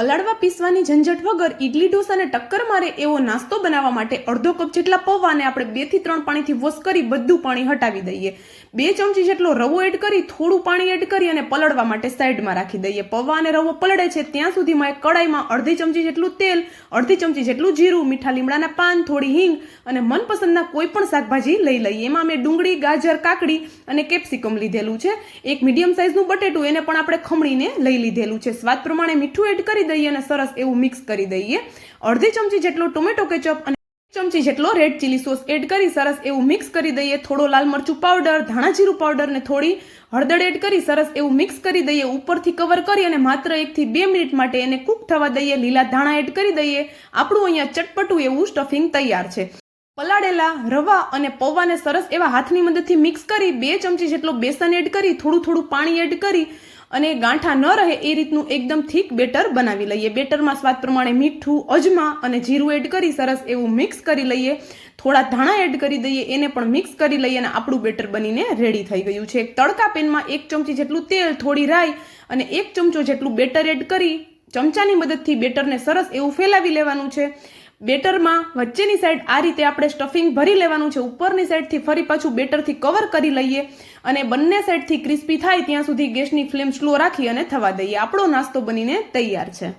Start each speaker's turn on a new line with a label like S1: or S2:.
S1: પલાળવા પીસવાની ઝંઝટ વગર ઇડલી ઢોસાને ટક્કર મારે એવો નાસ્તો બનાવવા માટે અડધો કપ જેટલા પૌવાને આપણે બેથી ત્રણ પાણીથી વોશ કરી બધું પાણી હટાવી દઈએ. બે ચમચી જેટલો રવો એડ કરી થોડું પાણી એડ કરી અને પલળવા માટે સાઈડમાં રાખી દઈએ. પૌવા અને રવો પલળે છે ત્યાં સુધીમાં એક કડાઈમાં અડધી ચમચી જેટલું તેલ, અડધી ચમચી જેટલું જીરું, મીઠા લીમડાના પાન, થોડી હિંગ અને મનપસંદના કોઈ પણ શાકભાજી લઈ લઈએ. એમાં મેં ડુંગળી, ગાજર, કાકડી અને કેપ્સિકમ લીધેલું છે. એક મીડિયમ સાઇઝનું બટેટું એને પણ આપણે ખમણીને લઈ લીધેલું છે. સ્વાદ પ્રમાણે મીઠું એડ કરી દઈએ અને સરસ એવું મિક્સ કરી દઈએ. અડધી ચમચી જેટલો ટોમેટો કેચઅપ અને ચમચી જેટલો રેડ ચીલી સોસ એડ કરી સરસ એવું મિક્સ કરી દઈએ. થોડો લાલ મરચું પાવડર ધાણા જીરું પાવડર ને થોડી હળદર એડ કરી સરસ એવું મિક્સ કરી દઈએ. ઉપરથી કવર કરી અને માત્ર એકથી બે મિનિટ માટે એને કૂક થવા દઈએ. લીલા ધાણા એડ કરી દઈએ. આપણું અહીંયા ચટપટું એવું સ્ટફિંગ તૈયાર છે. પલાળેલા રવા અને પૌવાને સરસ એવા હાથની મદદથી મિક્સ કરી બે ચમચી જેટલો બેસન એડ કરી થોડું થોડું પાણી એડ કરી અને ગાંઠા ન રહે એ રીતનું એકદમ થીક બેટર બનાવી લઈએ. બેટરમાં સ્વાદ પ્રમાણે મીઠું, અજમા અને જીરું એડ કરી સરસ એવું મિક્સ કરી લઈએ. થોડા ધાણા એડ કરી દઈએ, એને પણ મિક્સ કરી લઈએ અને આપણું બેટર બનીને રેડી થઈ ગયું છે. એક તડકા પેનમાં એક ચમચી જેટલું તેલ, થોડી રાઈ અને એક ચમચો જેટલું બેટર એડ કરી ચમચાની મદદથી બેટરને સરસ એવું ફેલાવી લેવાનું છે. બેટરમાં વચ્ચેની સાઈડ આ રીતે આપણે સ્ટફિંગ ભરી લેવાનું છે. ઉપરની સાઈડથી ફરી પાછું બેટરથી કવર કરી લઈએ અને બંને સાઈડથી ક્રિસ્પી થાય ત્યાં સુધી ગેસની ફ્લેમ સ્લો રાખી અને થવા દઈએ. આપણો નાસ્તો બનીને તૈયાર છે.